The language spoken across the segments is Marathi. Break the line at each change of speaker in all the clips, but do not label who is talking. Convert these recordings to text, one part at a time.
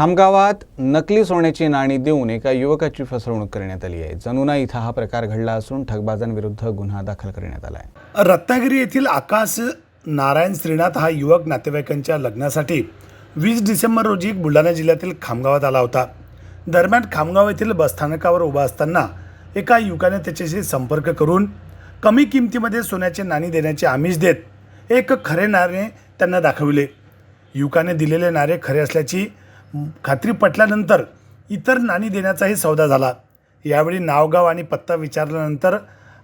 खामगावात नकली सोन्याची नाणी देऊन एका युवकाची फसवणूक करण्यात आली आहे. जनुना इथं हा प्रकार घडला असून ठगबाजांविरुद्ध गुन्हा दाखल करण्यात आला आहे.
रत्नागिरी येथील आकाश नारायण श्रीनाथ हा युवक नातेवाईकांच्या लग्नासाठी वीस डिसेंबर रोजी बुलढाणा जिल्ह्यातील खामगावात आला होता. दरम्यान खामगाव येथील बसस्थानकावर उभा असताना एका युवकाने त्याच्याशी संपर्क करून कमी किमतीमध्ये सोन्याचे नाणी देण्याचे आमिष देत एक खरे नारे त्यांना दाखविले. युवकाने दिलेले नारे खरे असल्याची खात्री पटल्यानंतर इतर नाणी देण्याचाही सौदा झाला. यावेळी नावगाव आणि पत्ता विचारल्यानंतर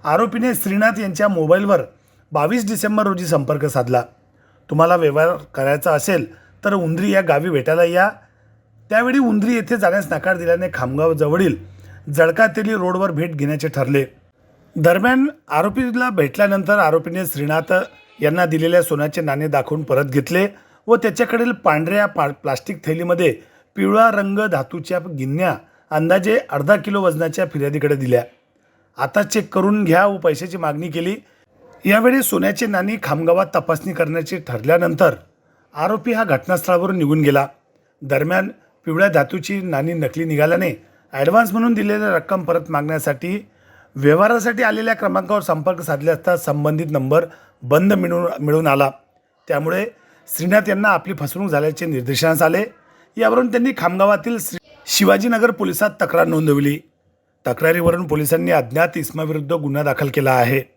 आरोपीने श्रीनाथ यांच्या मोबाईलवर बावीस डिसेंबर रोजी संपर्क साधला. तुम्हाला व्यवहार करायचा असेल तर उंद्री या गावी भेटायला या. त्यावेळी उंद्री येथे जाण्यास नकार दिल्याने खामगावजवळील जळकातेली रोडवर भेट घेण्याचे ठरले. दरम्यान आरोपीला भेटल्यानंतर आरोपीने श्रीनाथ यांना दिलेल्या सोन्याचे नाणे दाखवून परत घेतले. व त्याच्याकडील पांढऱ्या पा प्लास्टिक थैलीमध्ये पिवळा रंग धातूच्या गिन्या अंदाजे अर्धा किलो वजनाच्या फिर्यादीकडे दिल्या. आता चेक करून घ्या व पैशाची मागणी केली. यावेळी सोन्याचे नाणी खामगावात तपासणी करण्याची ठरल्यानंतर आरोपी हा घटनास्थळावरून निघून गेला. दरम्यान पिवळ्या धातूची नाणी नकली निघाल्याने ॲडव्हान्स म्हणून दिलेली रक्कम परत मागण्यासाठी व्यवहारासाठी आलेल्या क्रमांकावर संपर्क साधले असता संबंधित नंबर बंद मिळून मिळून आला. त्यामुळे श्रीनाथ यांना आपली फसवणूक झाल्याचे निर्देशनास आले. यावरून त्यांनी खामगावातील श्री शिवाजीनगर पोलिसात तक्रार नोंदवली. तक्रारीवरून पोलिसांनी अज्ञात इसमाविरुद्ध गुन्हा दाखल केला आहे.